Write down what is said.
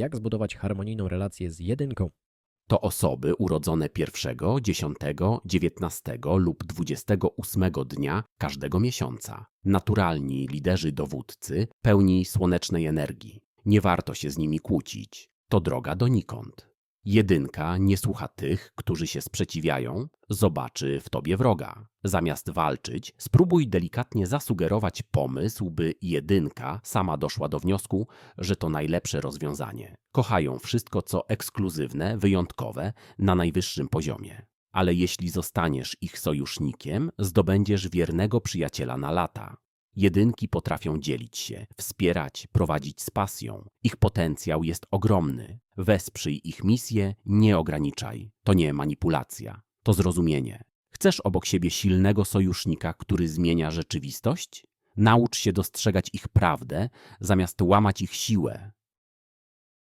Jak zbudować harmonijną relację z jedynką? To osoby urodzone 1, 10, 19 lub 28 dnia każdego miesiąca. Naturalni liderzy dowódcy, pełni słonecznej energii. Nie warto się z nimi kłócić. To droga donikąd. Jedynka nie słucha tych, którzy się sprzeciwiają, zobaczy w tobie wroga. Zamiast walczyć, spróbuj delikatnie zasugerować pomysł, by jedynka sama doszła do wniosku, że to najlepsze rozwiązanie. Kochają wszystko, co ekskluzywne, wyjątkowe, na najwyższym poziomie. Ale jeśli zostaniesz ich sojusznikiem, zdobędziesz wiernego przyjaciela na lata. Jedynki potrafią dzielić się, wspierać, prowadzić z pasją. Ich potencjał jest ogromny. Wesprzyj ich misję, nie ograniczaj. To nie manipulacja, to zrozumienie. Chcesz obok siebie silnego sojusznika, który zmienia rzeczywistość? Naucz się dostrzegać ich prawdę, zamiast łamać ich siłę.